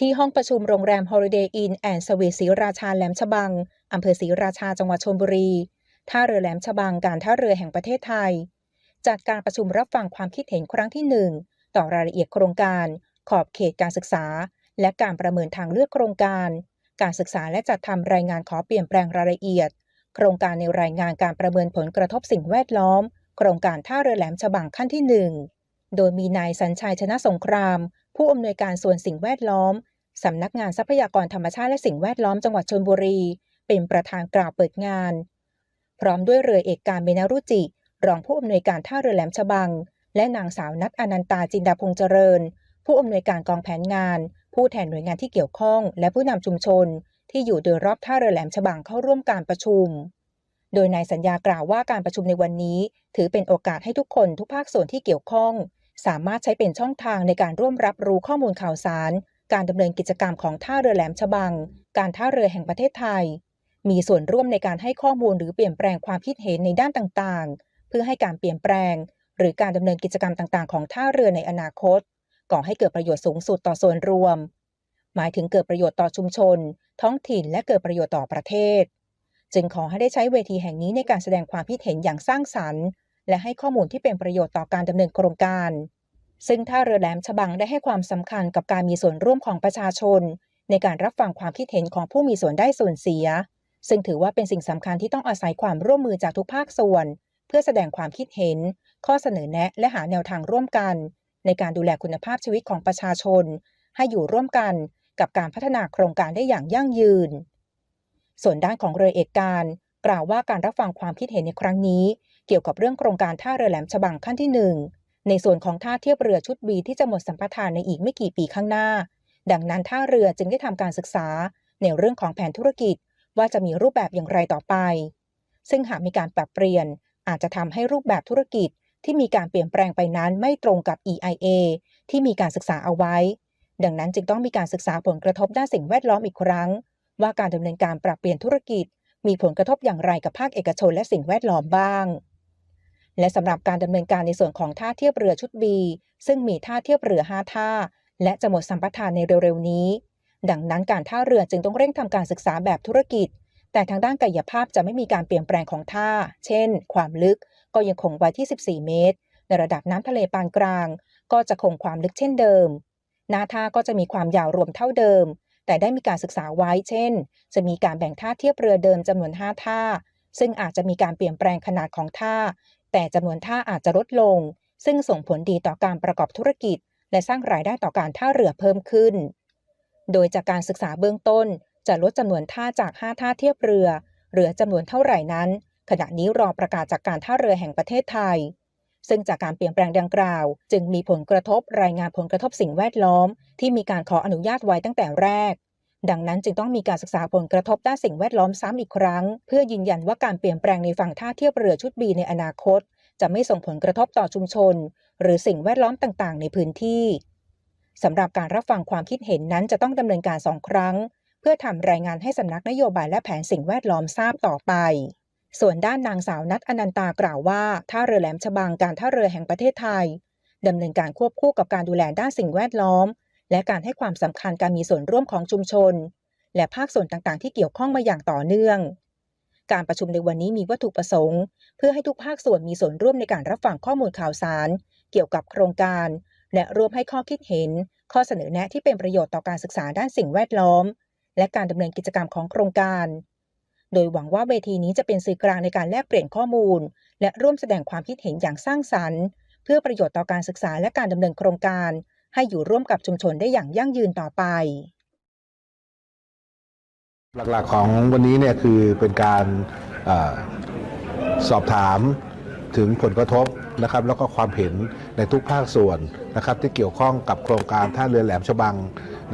ที่ห้องประชุมโรงแรม Holiday Inn and Suites ศรีราชาแหลมฉบัง อำเภอศรีราชาจังหวัดชลบุรี ท่าเรือแหลมฉบังการท่าเรือแห่งประเทศไทย จัดการประชุมรับฟังความคิดเห็นครั้งที่ 1 ต่อรายละเอียดโครงการ ขอบเขตการศึกษา และการประเมินทางเลือกโครงการ การศึกษาและจัดทำรายงานขอเปลี่ยนแปลงรายละเอียด โครงการในรายงานการประเมินผลกระทบสิ่งแวดล้อม โครงการท่าเรือแหลมฉบังขั้นที่ 1 โดยมีนายสัญชัยชนะสงคราม ผู้อำนวยการส่วนสิ่งแวดล้อมสำนักงานทรัพยากรธรรมชาติและสิ่งแวดล้อมจังหวัดชลบุรี เป็นประธานกล่าวเปิดงาน พร้อมด้วยเรือเอกการเมนารุจิ รองผู้อำนวยการท่าเรือแหลมฉบัง และนางสาวนัทอนันตาจินดาพงษ์เจริญ ผู้อำนวยการกองแผนงาน ผู้แทนหน่วยงานที่เกี่ยวข้อง และผู้นำชุมชน ที่อยู่โดยรอบท่าเรือแหลมฉบังเข้าร่วมการประชุม โดยนายสัญญากล่าวว่าการประชุมในวันนี้ ถือเป็นโอกาสให้ทุกคนทุกภาคส่วนที่เกี่ยวข้อง สามารถใช้เป็นช่องทางในการร่วมรับรู้ข้อมูลข่าวสาร การดำเนินกิจกรรมของท่าเรือแหลมฉบัง การท่าเรือแห่งประเทศไทย มีส่วนร่วมในการให้ข้อมูลหรือเปลี่ยนแปลงความคิดเห็นในด้านต่างๆ เพื่อให้การเปลี่ยนแปลง หรือการดำเนินกิจกรรมต่างๆ ของท่าเรือในอนาคต ก่อให้เกิดประโยชน์สูงสุดต่อส่วนรวม หมายถึงเกิดประโยชน์ต่อชุมชน ท้องถิ่นและเกิดประโยชน์ต่อประเทศ จึงขอให้ได้ใช้เวทีแห่งนี้ในการแสดงความคิดเห็นอย่างสร้างสรรค์ และให้ข้อมูลที่เป็นประโยชน์ต่อการดำเนินโครงการ ซึ่งท่าเรือแหลมฉบังได้ให้ความสำคัญกับการมีส่วนร่วมของประชาชน ในการรับฟังความคิดเห็นของผู้มีส่วนได้ส่วนเสีย ซึ่งถือว่าเป็นสิ่งสำคัญที่ต้องอาศัยความร่วมมือจากทุกภาคส่วน เพื่อแสดงความคิดเห็น ข้อเสนอแนะ และหาแนวทางร่วมกัน ในการดูแลคุณภาพชีวิตของประชาชน ให้อยู่ร่วมกันกับการพัฒนาโครงการได้อย่างยั่งยืน ส่วนด้านของเรือเอกการ กล่าวว่าการรับฟังความคิดเห็นในครั้งนี้ เกี่ยวกับเรื่องโครงการท่าเรือแหลมฉบังขั้นที่ 1 ในส่วนของท่าเทียบเรือชุดบีที่จะหมดสัมปทานในอีกไม่กี่ปีข้างหน้า ดังนั้นท่าเรือจึงได้ทำการศึกษา ในเรื่องของแผนธุรกิจ ว่าจะมีรูปแบบอย่างไรต่อไป ซึ่งหากมีการปรับเปลี่ยน อาจจะทำให้รูปแบบธุรกิจที่มีการเปลี่ยนแปลงไปนั้นไม่ตรงกับ EIA ที่มีการศึกษาเอาไว้ ดังนั้นจึงต้องมีการศึกษาผลกระทบด้านสิ่งแวดล้อมอีกครั้ง ว่าการดำเนินการปรับเปลี่ยนธุรกิจ มีผลกระทบอย่างไรกับภาคเอกชนและสิ่งแวดล้อมบ้าง และสำหรับการดำเนินการในส่วนของท่าเทียบเรือชุด B ซึ่งมีท่าเทียบเรือ 5 ท่า และจะหมดสัมปทานในเร็วๆนี้ ดังนั้นการท่าเรือจึงต้องเร่งทำการศึกษาแบบธุรกิจ แต่ทางด้านกายภาพจะไม่มีการเปลี่ยนแปลงของท่า เช่น ความลึกก็ยังคงไว้ที่ 14 เมตร ในระดับน้ำทะเลปานกลาง ก็จะคงความลึกเช่นเดิม หน้าท่าก็จะมีความยาวรวมเท่าเดิม แต่ได้มีการศึกษาไว้ เช่น จะมีการแบ่งท่าเทียบเรือเดิมจำนวน 5 ท่า ซึ่งอาจจะมีการเปลี่ยนแปลงขนาดของท่า แต่จำนวนท่าอาจจะลดลง ซึ่งส่งผลดีต่อการประกอบธุรกิจ และสร้างรายได้ต่อการท่าเรือเพิ่มขึ้น โดยจากการศึกษาเบื้องต้น จะลดจำนวนท่าจาก 5 ท่าเทียบเรือ เหลือจำนวนเท่าไหร่นั้น ขณะนี้รอประกาศจากการท่าเรือแห่งประเทศไทย ซึ่งจากการเปลี่ยนแปลงดังกล่าว จึงมีผลกระทบรายงานผลกระทบสิ่งแวดล้อม ที่มีการขออนุญาตไว้ตั้งแต่แรก ดังนั้นจึงต้องมีการศึกษาผลกระทบด้านสิ่งแวดล้อมซ้ำอีกครั้ง เพื่อยืนยันว่าการเปลี่ยนแปลงในฝั่งท่าเทียบเรือชุดบีในอนาคต จะไม่ส่งผลกระทบต่อชุมชน หรือสิ่งแวดล้อมต่างๆ ในพื้นที่สำหรับการรับฟังความคิดเห็นนั้นจะต้องดำเนินการสองครั้ง เพื่อทำรายงานให้สำนักนโยบายและแผนสิ่งแวดล้อมทราบต่อไป ส่วนด้านนางสาวนัทอนันตากล่าวว่าท่าเรือแหลมฉบังการท่าเรือแห่งประเทศไทยดำเนินการควบคู่กับการดูแลด้านสิ่งแวดล้อม และการให้ความสำคัญการมีส่วนร่วมของชุมชน และภาคส่วนต่างๆ ที่เกี่ยวข้องมาอย่างต่อเนื่อง การประชุมในวันนี้มีวัตถุประสงค์ เพื่อให้ทุกภาคส่วนมีส่วนร่วมในการรับฟังข้อมูลข่าวสาร เกี่ยวกับโครงการ และร่วมให้ข้อคิดเห็น ข้อเสนอแนะที่เป็นประโยชน์ต่อการศึกษาด้านสิ่งแวดล้อม และการดำเนินกิจกรรมของโครงการ โดยหวังว่าเวทีนี้จะเป็นสื่อกลางในการแลกเปลี่ยนข้อมูล และร่วมแสดงความคิดเห็นอย่างสร้างสรรค์ เพื่อประโยชน์ต่อการศึกษาและการดำเนินโครงการ ให้อยู่ร่วมกับชุมชนได้อย่างยั่งยืนต่อไป หลักๆของวันนี้เนี่ยคือเป็นการอสอบถามถึงผลกระทบนะครับแล้วก็ความเห็นในทุกภาคส่วนนะครับที่เกี่ยวข้องกับโครงการท่าเรือแหลมฉบัง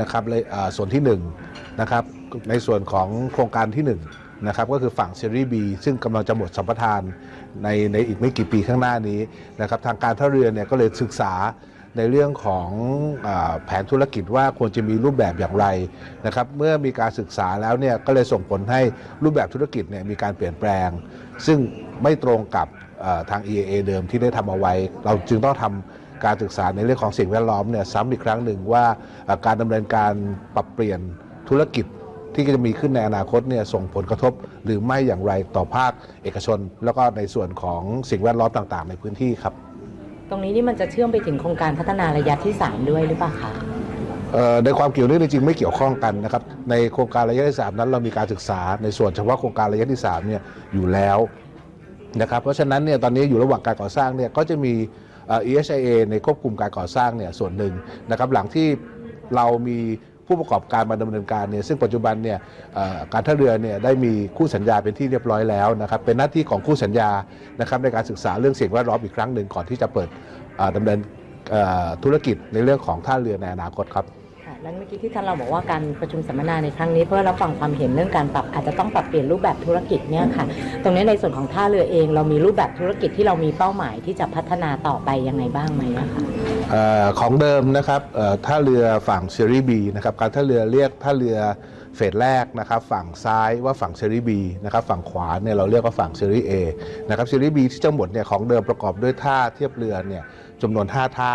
นะครับเลยส่วนที่1นะครับในส่วนของโครงการที่1นะครับก็คือฝั่งซีรีส์ B ซึ่งกำลังจะหมดสัมปทานในในอีกไม่กี่ปีข้างหน้านี้นะครับทางการท่าเรือเนี่ยก็เลยศึกษา ในเรื่องของอแผนธุรกิจว่าควรจะมีรูปแบบอย่างไรนะครับเมื่อมีการศึกษาแล้วเนี่ยก็เลยส่งผลให้รูปแบบธุรกิจเนี่ยมีการเปลี่ยนแปลง ซึ่งไม่ตรงกับทาง EAA เดิมที่ได้ทำเอาไว้ เราจึงต้องทำการศึกษาในเรื่องของสิ่งแวดล้อมเนี่ยซ้ำอีกครั้งหนึ่งว่าการดำเนินการปรับเปลี่ยนธุรกิจที่จะมีขึ้นในอนาคตเนี่ยส่งผลกระทบหรือไม่อย่างไรต่อภาคเอกชน แล้วก็ในส่วนของสิ่งแวดล้อมต่าง ๆ ในพื้นที่ครับ ตรงนี้นี่มันจะเชื่อมไปถึงโครงการพัฒนาระยะที่ 3 ด้วยหรือเปล่าคะเอ่อในความเกี่ยวเนื่องจริงไม่เกี่ยวข้องกันนะครับในโครงการระยะที่ 3 นั้นเรามีการศึกษาในส่วนเฉพาะโครงการระยะที่3เนี่ยอยู่แล้วนะครับเพราะฉะนั้นเนี่ยตอนนี้อยู่ระหว่างการก่อสร้างเนี่ยก็จะมีเอ่อ ESIA ในควบคุมการก่อสร้างเนี่ยส่วนหนึ่งนะครับหลังที่เรามี ผู้ประกอบการมาดำเนินการเนี่ยซึ่งปัจจุบันเนี่ยการท่าเรือเนี่ยได้มีคู่สัญญาเป็นที่เรียบร้อยแล้วนะครับเป็นหน้าที่ของคู่สัญญานะครับในการศึกษาเรื่องสิ่งแวดล้อมอีกครั้งหนึ่งก่อนที่จะเปิดเอ่อดำเนินธุรกิจในเรื่องของท่าเรือในอนาคตครับ แล้วเมื่อกี้ที่ท่านเราบอกว่าการประชุมสัมมนาในครั้งนี้เพื่อรับฟังความเห็นเรื่องการปรับอาจจะต้องปรับเปลี่ยนรูปแบบธุรกิจเนี่ยค่ะ ตรงนี้ในส่วนของท่าเรือเอง เรามีรูปแบบธุรกิจที่เรามีเป้าหมายที่จะพัฒนาต่อไปยังไงบ้างไหมคะเออของเดิมนะครับท่าเรือฝั่งเชอรี่บีนะครับการท่าเรือเรียกท่าเรือเฟสแรกนะครับฝั่งซ้ายว่าฝั่งเชอรี่บีนะครับฝั่งขวาเนี่ยเราเรียกว่าฝั่งเชอรี่เอนะครับเชอรี่บีที่ทั้งหมดเนี่ยของเดิมประกอบด้วยท่าเทียบเรือเนี่ยจำนวน 5 ท่า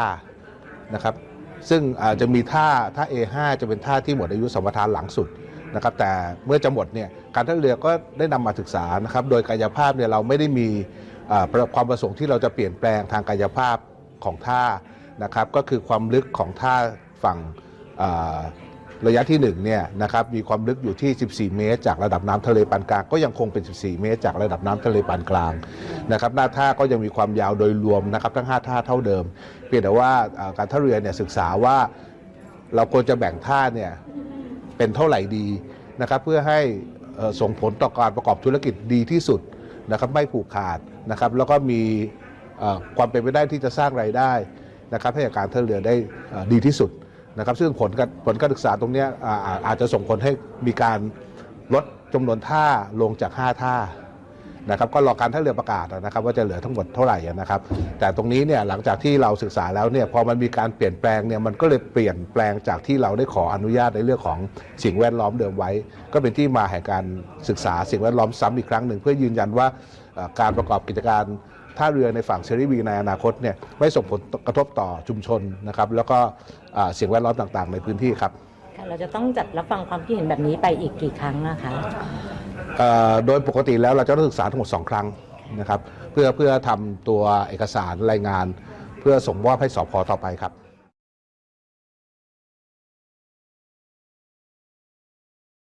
นะครับ ซึ่งอาจจะมีท่าท่า A5 จะเป็นท่าที่หมดอายุสมรทานหลังสุดนะครับแต่เมื่อจะหมดเนี่ยการท่าเรือก็ได้นำมาศึกษานะครับโดยกายภาพเนี่ยเราไม่ได้มีความประสงค์ที่เราจะเปลี่ยนแปลงทางกายภาพของท่านะครับก็คือความลึกของท่าฝั่ง ระยะที่1เนี่ยนะครับมีความลึกอยู่ที่ 14 เมตร จากระดับน้ำทะเลปานกลาง ก็ยังคงเป็น 14 เมตร จากระดับน้ำทะเลปานกลางนะครับหน้าท่าก็ยังมีความยาวโดยรวมนะครับทั้ง 5 ท่าเท่าเดิม เพียงแต่ว่าการท่าเรือเนี่ยศึกษาว่าเราควรจะแบ่งท่าเนี่ยเป็นเท่าไหร่ดีนะครับเพื่อให้ส่งผลต่อการประกอบธุรกิจดีที่สุดนะครับไม่ผูกขาดนะครับแล้วก็มีความเป็นไปได้ที่จะสร้างรายได้นะครับให้กับการท่าเรือได้ดีที่สุด นะครับซึ่งผลการผลการศึกษาตรงนี้อาอาจจะส่งผลให้มีการลดจำนวนท่าลงจาก 5 ท่านะครับก็รอการท่าเรือประกาศนะครับ ว่าจะเหลือทั้งหมดเท่าไหร่นะครับ แต่ตรงนี้เนี่ยหลังจากที่เราศึกษาแล้วเนี่ยพอมันมีการเปลี่ยนแปลงเนี่ยมันก็เลยเปลี่ยนแปลงจากที่เราได้ขออนุญาตในเรื่องของสิ่งแวดล้อมเดิมไว้ ก็เป็นที่มาแห่งการศึกษาสิ่งแวดล้อมซ้ำอีกครั้งหนึ่งเพื่อยืนยันว่าการประกอบกิจการ ท่าเรือในฝั่งเชอรี่บีในอนาคตเนี่ยไม่ส่งผลกระทบต่อชุมชนนะครับแล้วก็อ่าสิ่งแวดล้อมต่างๆ ในพื้นที่ครับค่ะเราจะต้องจัดรับฟังความคิดเห็นแบบนี้ไปอีกกี่ครั้งนะคะเอ่อโดยปกติแล้วเราจะต้องศึกษาทั้งหมด 2 ครั้งนะครับเพื่อเพื่อทำตัวเอกสารรายงาน เพื่อส่งมอบให้สพต่อไปครับ